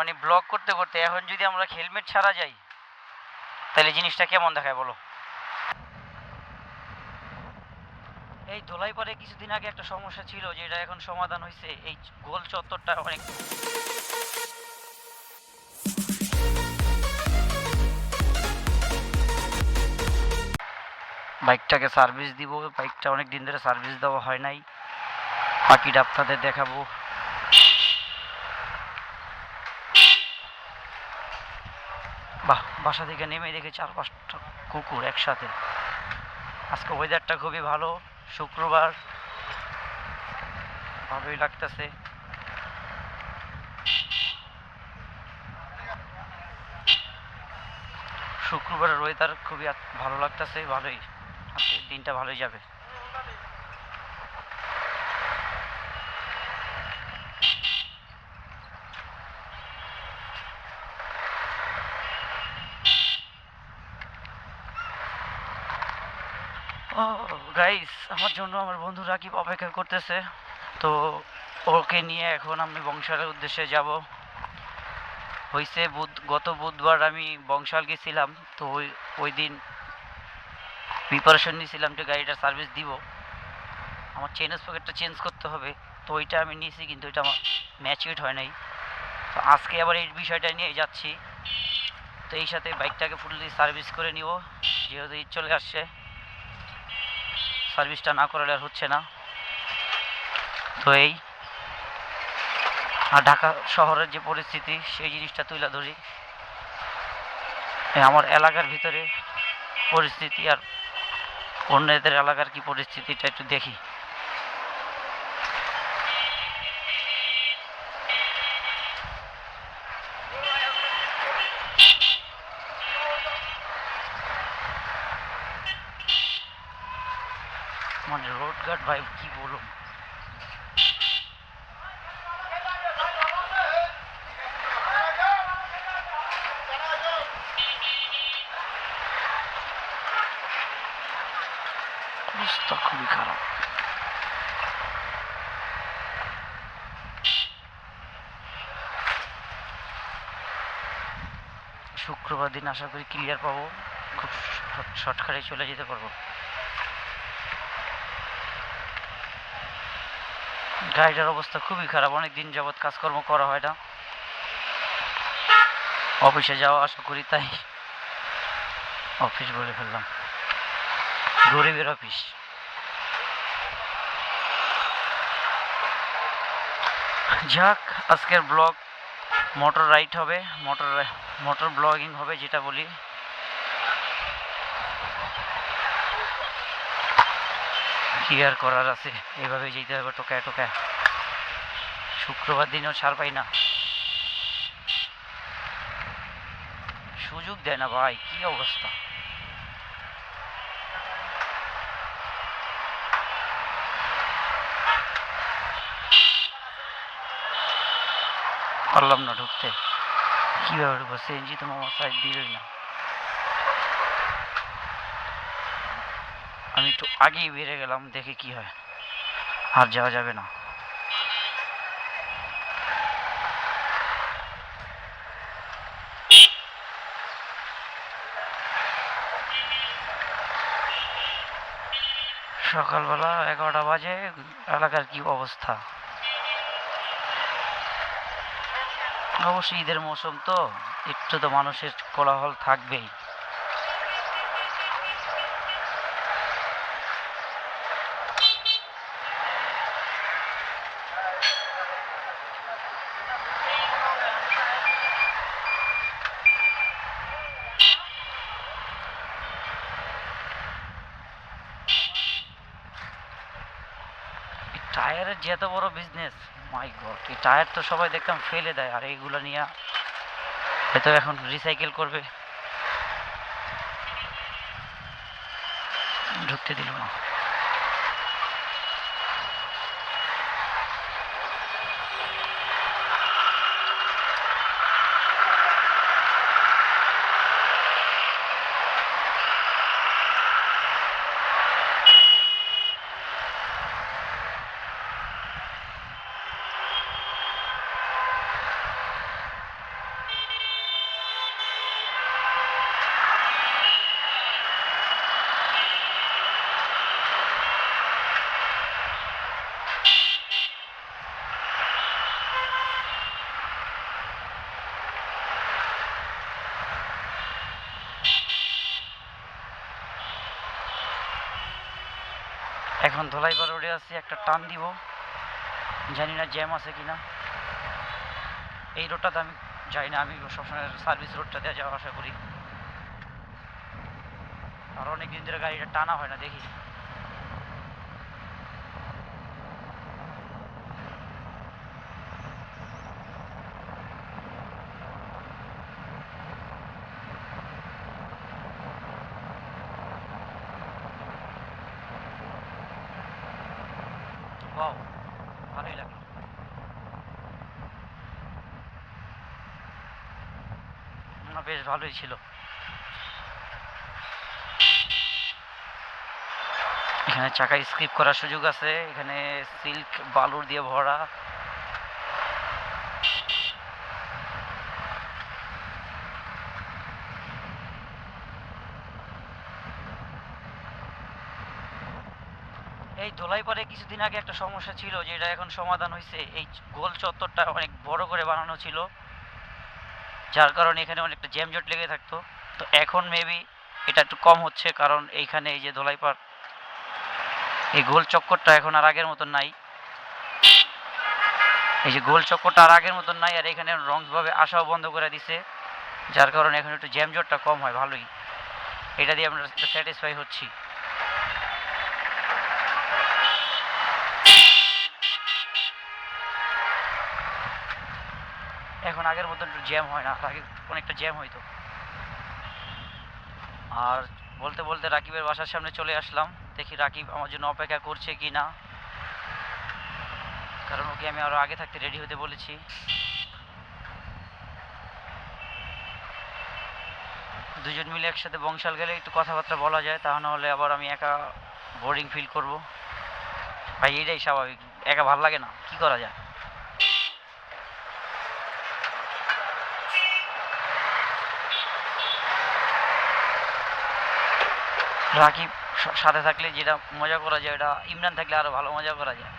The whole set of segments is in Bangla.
মানে ব্লগ করতে করতে এখন যদি আমরা হেলমেট ছাড়া যাই, তাহলে জিনিসটা কেমন দেখায় বলো? এই ধোলাই পরে কিছুদিন আগে একটা সমস্যা ছিল, যেটা এখন সমাধান হয়েছে এই গোল চত্বরটা অনেক বাইকটাকে সার্ভিস দিব, বাইকটা অনেক দিন ধরে সার্ভিস দেওয়া হয় নাই। বাকিটা আপনাদের দেখাবো। বাহ, বাসা থেকে নেমে দেখে চার পাঁচটা কুকুর একসাথে। আজকে ওয়েদারটা খুবই ভালো, শুক্রবার। ভালোই লাগতেছে। শুক্রবারের ওয়েদার খুবই ভালো লাগতেছে, ভালোই। আজকে দিনটা ভালোই যাবে ও গাইস আমার জন্য আমার বন্ধু রাকিব অপেক্ষা করতেছে। তো ওকে নিয়ে এখন আমি বংশালের উদ্দেশ্যে যাব। হয়েছে বুধ গত বুধবার আমি বংশাল গেছিলাম তো ওই ওই দিন প্রিপারেশন নিয়েছিলাম যে গাড়িটা সার্ভিস দিব। আমার চেনের পকেটটা চেঞ্জ করতে হবে, তো ওইটা আমি নিয়েছি কিন্তু ওইটা আমার ম্যাচিউড হয় নাই। তো আজকে আবার এই বিষয়টা নিয়ে যাচ্ছি। তো এই সাথে বাইকটাকে ফুললি সার্ভিস করে নিব, যেহেতু ঈদ চলে আসছে। সার্ভিসটা না করালে আর হচ্ছে না। তো এই, আর ঢাকা শহরের যে পরিস্থিতি, সেই জিনিসটা তুলে ধরি। আমার এলাকার ভিতরে পরিস্থিতি আর অন্যদের এলাকার কি পরিস্থিতিটা একটু দেখি। গার্ড ভাই কি অবস্থা খুবই খারাপ। শুক্রবার দিন আশা করি ক্লিয়ার পাবো, খুব শর্টকাটে চলে যেতে পারব। গাড়িটার অবস্থা খুবই খারাপ অনেক দিন যাবৎ কাজকর্ম করা হয় না। অফিসে যাওয়া আশা করি তাই অফিস বলে ফেললাম। গরিবের অফিস। যাক, আজকের ব্লগ মোটর রাইড হবে, মোটর মোটর ব্লগিং হবে যেটা বলি। কি আর করার আছে। এভাবে যেতে হবে, টোকায় টোকায়। শুক্রবার দিনেও ছাড় পাই না। সুযোগ দেয় না ভাই, কি অবস্থা? পারলাম না ঢুকতে। কীভাবে ঢুকবো? সিএনজি তো আমার সাইড দিলই না। আমি একটু আগেই বেড়ে গেলাম, দেখে কি হয়। আর যাওয়া যাবে না। সকালবেলা এগারোটা বাজে, এলাকার কি অবস্থা? অবশ্যই ঈদের মৌসুম তো, একটু তো মানুষের কোলাহল থাকবেই। এত বড় বিজনেস মাই গড এই টায়ার তো সবাই দেখতাম ফেলে দেয়। আর এইগুলো নিয়ে হয়তো এখন রিসাইকেল করবে। ঢুকতে দিল না। এখন ধোলাইবার রোডে আছি, একটা টান দিব। জানি না জ্যাম আছে কিনা। এই রোডটাতে আমি যাই না, আমি সবসময় সার্ভিস রোডটা দিয়ে যাওয়া আশা করি। আর অনেকদিন ধরে গাড়িটা টানা হয় না, দেখি। ওয়াও ভালোই লাগে। বেশ ভালোই ছিল। এখানে চাকা স্কিপ করার সুযোগ আছে। এখানে সিল্ক বালুর দিয়ে ভরা। এই ধোলাইপাড়ে কিছুদিন আগে একটা সমস্যা ছিল, যেটা এখন সমাধান হয়েছে এই গোল চত্বরটা অনেক বড় করে বানানো ছিল, যার কারণে এখানে অনেকটা জ্যামজট লেগে থাকতো। তো এখন মেবি এটা একটু কম হচ্ছে, কারণ এইখানে এই যে ধোলাইপাড় এই গোল চক্করটা এখন আর আগের মতন নাই। এই যে গোল চক্করটা আর আগের মতন নাই, আর এখানে রংভাবে আসাও বন্ধ করে দিছে, যার কারণে এখন একটু জ্যামজটটা কম হয়, ভালোই। এটা দিয়ে আমরা স্যাটিসফাই হচ্ছি। আগের মতন একটু জ্যাম হয় না আগে অনেকটা জ্যাম হইতো। আর বলতে বলতে রাকিবের বাসার সামনে চলে আসলাম। দেখি রাকিব আমার জন্য অপেক্ষা করছে কি না কারণ ওকে আমি আরও আগে থাকতে রেডি হতে বলেছি। দুজন মিলে একসাথে বংশাল গেলে একটু কথাবার্তা বলা যায়, তা না হলে আবার আমি একা বোরিং ফিল করব। ভাই এটাই স্বাভাবিক। একা ভালো লাগে না, কি করা যায়? রাকিব সাথে থাকলে যেটা মজা করা যায় এটা ইমরান থাকলে আরও ভালো মজা করা যায়।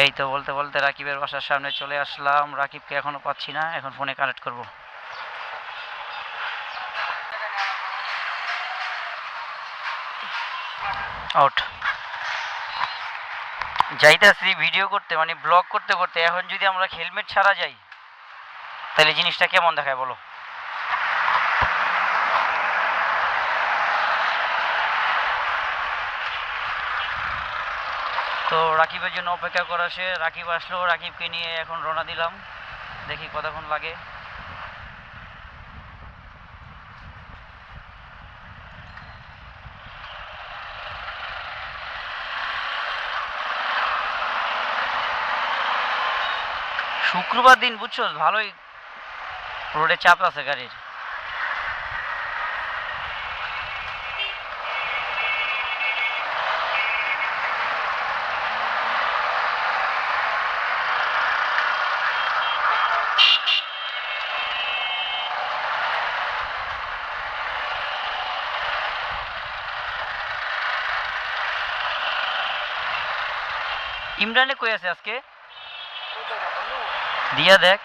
এই তো বলতে বলতে রাকিবের বাসার সামনে চলে আসলাম। রাকিবকে এখনও পাচ্ছি না, এখন ফোনে কানেক্ট করব। আউট যাইতাছি ভিডিও করতে মানে ব্লগ করতে করতে, এখন যদি আমরা হেলমেট ছাড়া যাই, তাহলে জিনিসটা কেমন দেখায় বলো? তো রাকিবের জন্য অপেক্ষা করা সে। রাকিব আসলো, রাকিবকে নিয়ে এখন রওনা দিলাম। দেখি কতক্ষণ লাগে। শুক্রবার দিন, বুঝছ? ভালোই রোডে চাপ আছে গাড়ির। ইমরানে কই আছে আজকে? দিয়া দেখ।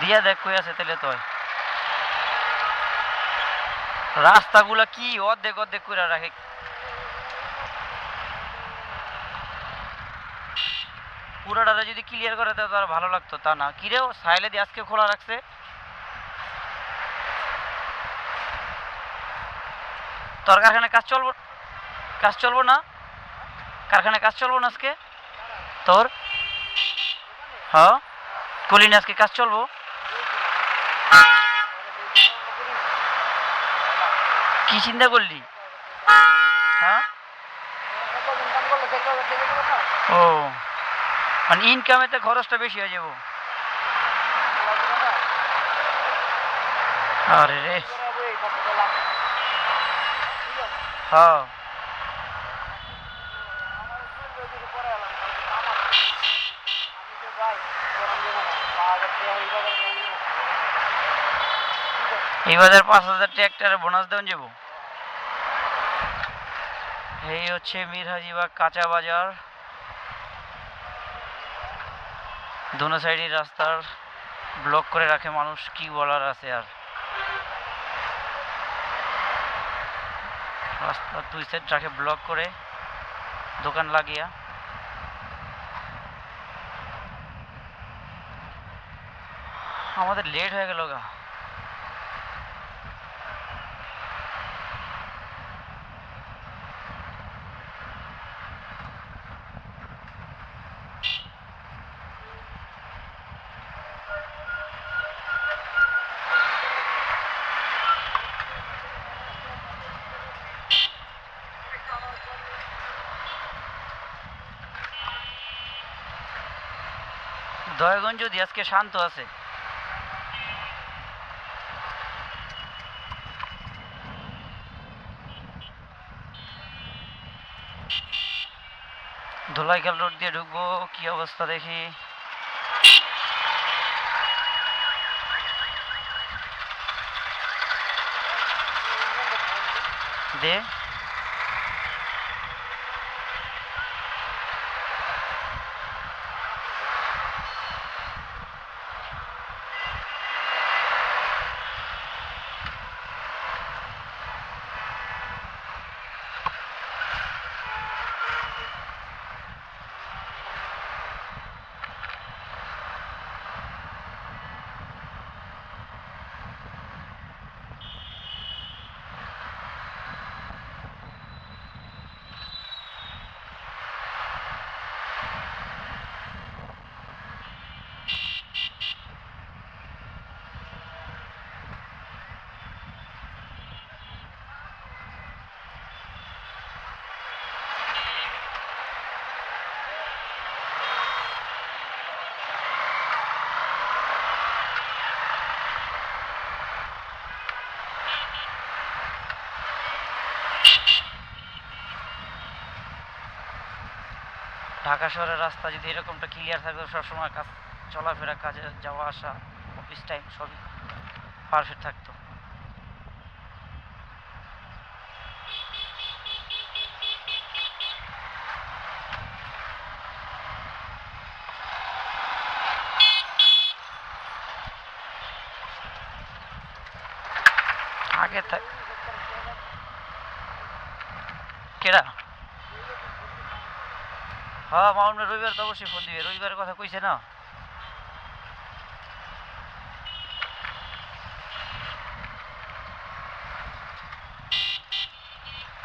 দিয়া দেখ কই আছে তাহলে তো রাস্তাগুলা কি অর্ধেক অর্ধেক করে রাখে। পুরাটা যদি ক্লিয়ার করে তো আর ভালো লাগতো, তা না। কি রে সাইলে দিয়ে আজকে খোলা রাখছে? তোর কারখানায় কাজ চলবো? কাজ চলবো না? কারখানায় কাজ চলবো না আজকে? তোর? হ্যাঁ? কলিনি আজকে কাজ চলবো? কি চিন্তা করলি? হ্যাঁ? ও মানে ইনকামেতে খরচটা বেশি হয়ে যাব। আরে রে। হ্যাঁ। এই বাজার পাঁচ হাজার ট্র্যাক্টরে বোনাস দেওয়া যাব। এই হচ্ছে মীর হাজিবাগ কাঁচা বাজার। দোনো সাইডে রাস্তার ব্লক করে রাখে মানুষ, কি বলার আছে আর? রাস্তার দুই সাইড ট্রাকে ব্লক করে দোকান লাগিয়া। আমাদের লেট হয়ে গেল গা। দয়াগঞ্জ যদি আজকে শান্ত আছে। ধোলাইখাল রোড দিয়ে ঢুকবো কি অবস্থা দেখি। দে। ঢাকা শহরের রাস্তা যদি এরকমটা ক্লিয়ার থাকতো সবসময় কাজ, চলাফেরা, কাজে যাওয়া, আসা অফিস টাইম সবই পারফেক্ট থাকতো। আগে থাক কেডা? হ্যাঁ রবিবার তো অবশ্যই ফোন দিবে। রবিবারের কথা কইছে না?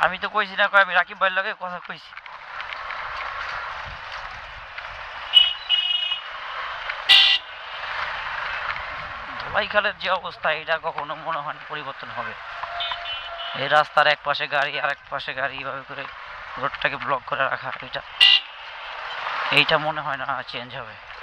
আমি তো কইছি না আমি রাকিব ভাইয়ের লগে কথা কইছি। ধোলাই খালের যে অবস্থা, এটা কখনো মনে হয় পরিবর্তন হবে। এই রাস্তার এক পাশে গাড়ি আর এক পাশে গাড়ি এভাবে করে রোডটাকে ব্লক করে রাখা, এটা এইটা মনে হয় না চেঞ্জ হবে।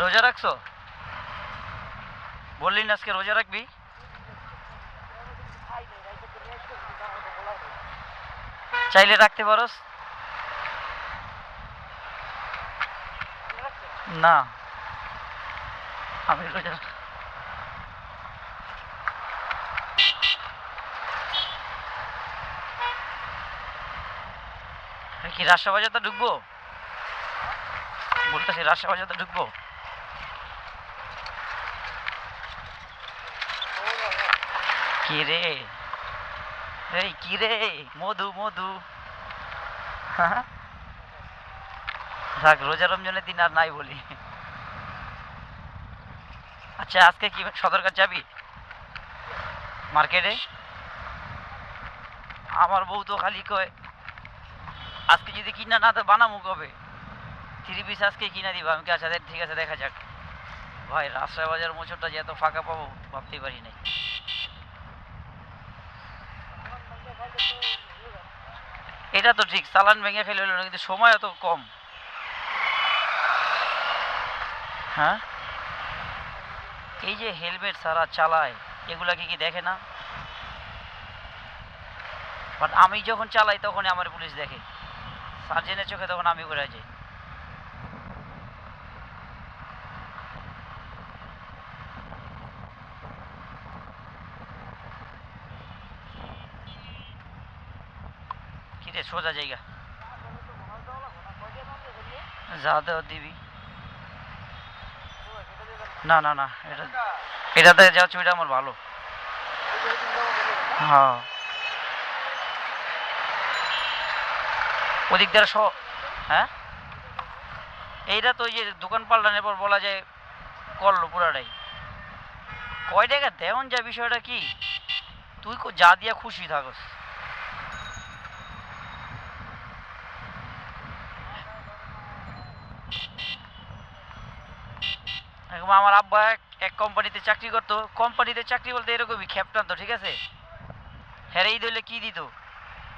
রোজা রাখছো? বললি না আজকে রোজা রাখবি? চাইলে রাখতে পারোস। না। আমি রোজা কি রাজশাহ বাজারতে ঢুকবো? বলতেছি রাজশাহ বাজারতে ঢুকবো? কি রে এই কি রে মধু মধু। হ্যাঁ? থাক রোজা রমজানের দিন আর নাই বলি। আচ্ছা আজকে কি সদরঘাট যাবি? মার্কেটে? আমার বউ তো খালি কয়, আজকে যদি কিনা না তো বানামু কবে? থ্রি পিস আজকে কিনা দিব। আমি আচ্ছা ঠিক আছে, দেখা যাক। ভাই, রাজশাহী বাজার মোচরটা যে এত ফাঁকা পাবো, ভাবতেই পারি নাই। এটা তো ঠিক, চালান ভেঙে ফেলে হলো কিন্তু সময় এত কম। হ্যাঁ? এই যে হেলমেট সারা চালায় এগুলা কি কি দেখে না? বাট আমি যখন চালাই, তখনই আমার পুলিশ দেখে। সার্জেনের চোখে তখন আমি ঘুরে যাই কিরে সোজা জায়গা। যা দিবি। না না না, এটা এটাতে যা ওইটা আমার ভালো। হ্যাঁ। ওদিক দ্বারা স হ্যাঁ? এইটা তো ওই যে দোকান পাল্টানোর পর বলা যায় করল পুরাটাই। কয় টাকা দেওয়ান যায় বিষয়টা কি? তুই যা দিয়া খুশি থাকস। এরকম আমার আব্বা এক- কোম্পানিতে চাকরি করতো। কোম্পানিতে চাকরি বলতে এরকমই খ্যাপটান তো ঠিক আছে? হ্যাঁ ঈদ হইলে কি দিত?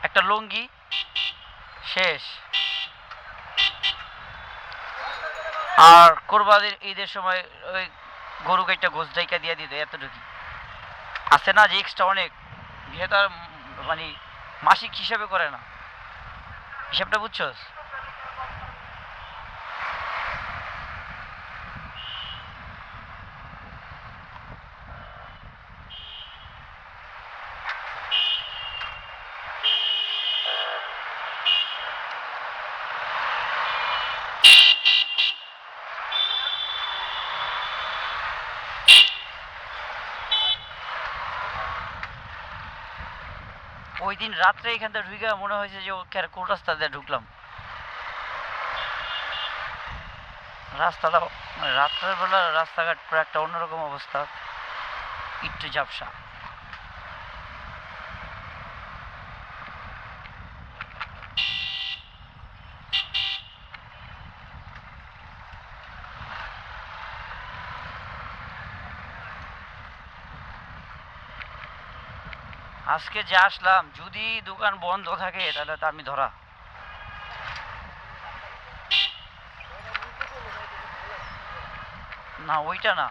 একটা লুঙ্গি। শেষ। আর কোরবানির ঈদের সময় ওই গরু গাইটা গোস ডাইকা দিয়ে দিত এতটুকু আছে না যে এক্সট্রা অনেক? আর মানে মাসিক হিসাবে করে না। হিসাবটা বুঝছস? দিন রাত্রে এখানে ঢুকে মনে হয়েছে যে ওকে আর কোন রাস্তা দিয়ে ঢুকলাম। রাস্তাটা মানে রাত্রের বেলা রাস্তাঘাট পুরো একটা অন্যরকম অবস্থা। একটু ঝাপসা। আজকে যে আসলাম, যদি দোকান বন্ধ থাকে, তাহলে তো আমি ধরা। না, ওইটা না।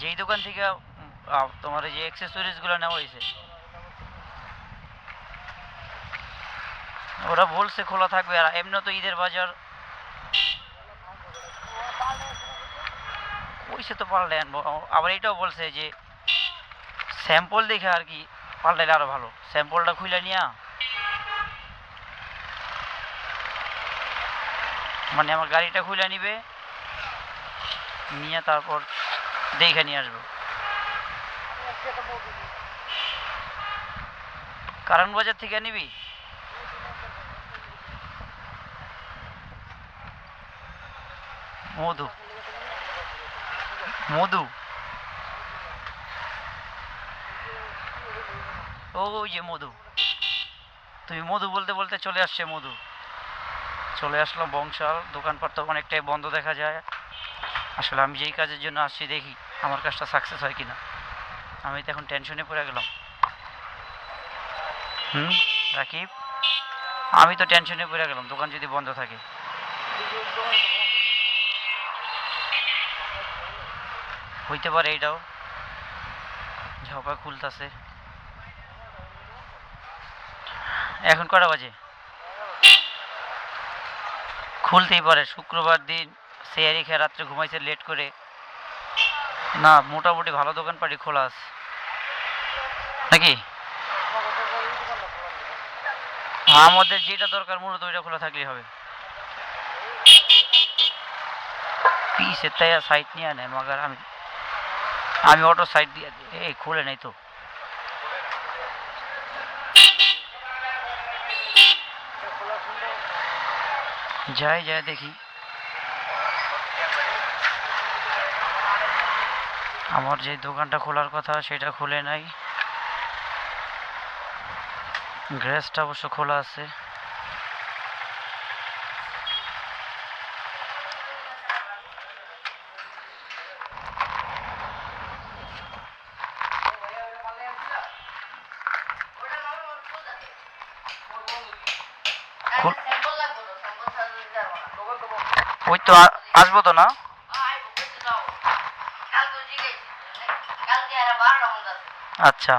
যেই দোকান থেকে তোমার এই যে অ্যাক্সেসরিজগুলো নেওয়া হয়েছে। ওরা বলছে খোলা থাকবে, আর এমনি তো ঈদের বাজার। কইছে তো আনব আবার এটাও বলছে যে স্যাম্পল দেখে আর কি পাল্টাইলে আরও ভালো। স্যাম্পলটা খুলে নিয়া। মানে আমার গাড়িটা খুলে নিবে। নিয়ে তারপর দেখে নিয়ে আসব। কারণ বাজার থেকে নিবি? মধু। মধু? ওই যে মধু। তুমি মধু বলতে বলতে চলে আসছে মধু। চলে আসলাম বংশাল। দোকানপাট তো অনেকটাই বন্ধ দেখা যায়। আসলে আমি যেই কাজের জন্য আসছি, দেখি আমার কাজটা সাকসেস হয় কিনা। আমি তো এখন টেনশনে পড়ে গেলাম। হুম, রাকিব? আমি তো টেনশনে পড়ে গেলাম, দোকান যদি বন্ধ থাকে। হইতে পারে এইটাও ঝপা খুলতাছে। এখন কটা বাজে? খুলতেই পারে, শুক্রবার দিন সেয়ারি খেয়ে রাত্রে ঘুমাইছে লেট করে। না, মোটামুটি ভালো দোকানপাটি খোলা আছে। নাকি? আমাদের যেটা দরকার মূলত ওইটা খোলা থাকলেই হবে। পিসের তাই সাইড নিয়ে নেয় মগার আমি আমি অটো সাইড দিয়ে এই খুলে নেই তো। যাই যাই দেখি। আমার যে দোকানটা খোলার কথা, সেটা খুলে নাই। গ্যাসটা অবশ্য খোলা আছে। ওই তো আসব তো না? আচ্ছা।